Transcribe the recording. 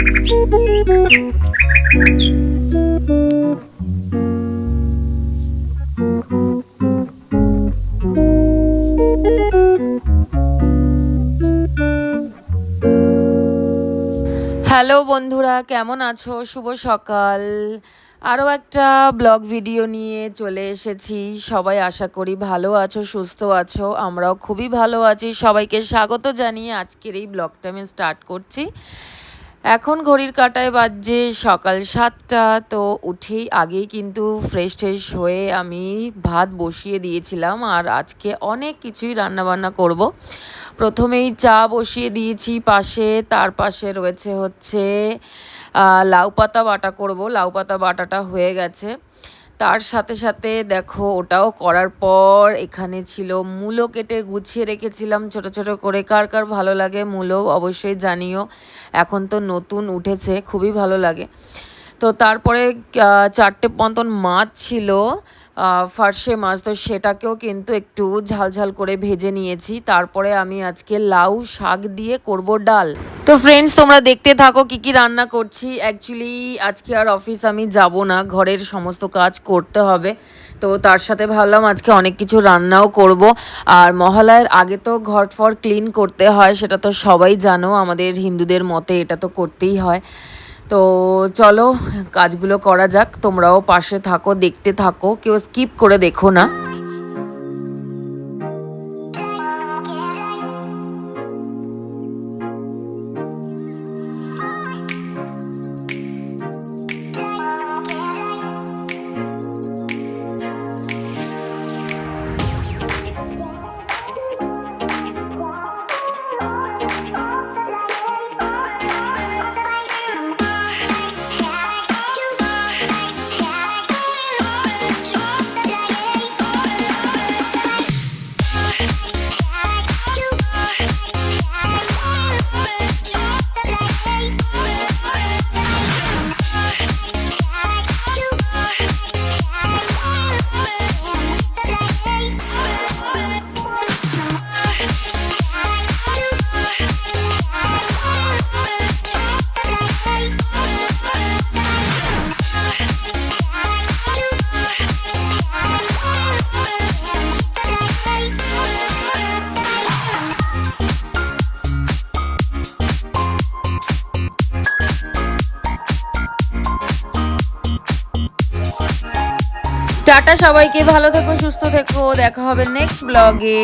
Hello বন্ধুরা, কেমন আছো? শুভ সকাল। আরও একটা ব্লগ ভিডিও নিয়ে চলে এসেছি। সবাই আশা করি ভালো আছো, সুস্থ আছো, আমরাও খুবই ভালো আছি। সবাইকে স্বাগত জানিয়ে আজকের এই ব্লগটা আমি স্টার্ট করছি। এখন ঘড়ির কাটায় বাজছে সকাল সাতটা, তো উঠেই আগেই কিন্তু ফ্রেশ ট্রেশ হয়ে আমি ভাত বসিয়ে দিয়েছিলাম আর আজকে অনেক কিছুই রান্নাবান্না করব। প্রথমেই চা বসিয়ে দিয়েছি পাশে, তার পাশে রয়েছে হচ্ছে লাউ পাতা বাটা করব। লাউ পাতা বাটাটা হয়ে গেছে। তার সাথে সাথে দেখো ওটাও করার পর এখানে ছিল মূলো কেটে গুছিয়ে রেখেছিলাম ছোট ছোট করে। কার কার ভালো লাগে মূলো অবশ্যই জানিও। এখন তো নতুন উঠেছে, খুবই ভালো লাগে। তো তারপরে চারটে মতন মাছ ছিল। ফার্সে মাছ, তো সেটাকেও কিন্তু একটু ঝালঝাল করে ভেজে নিয়েছি। তারপরে আমি আজকে লাউ শাক দিয়ে করব ডাল। তো ফ্রেন্ডস তোমরা দেখতে থাকো কি কি রান্না করছি। অ্যাকচুয়ালি আজকে আর অফিস আমি যাব না। ঘরের সমস্ত কাজ করতে হবে। তো তার সাথে ভাবলাম আজকে অনেক কিছু রান্নাও করব। আর মহালয়ের আগে তো ঘর ফর ক্লিন করতে হয়, সেটা তো সবাই জানো। আমাদের হিন্দুদের মতে এটা তো করতেই হয়। তো চলো, কাজগুলো করা যাক, তোমরাও পাশে থাকো, দেখতে থাকো, কেউ স্কিপ করে দেখো না। টাটা সবাইকে ভালো থেকো সুস্থ থেকো দেখা হবে নেক্সট ব্লগে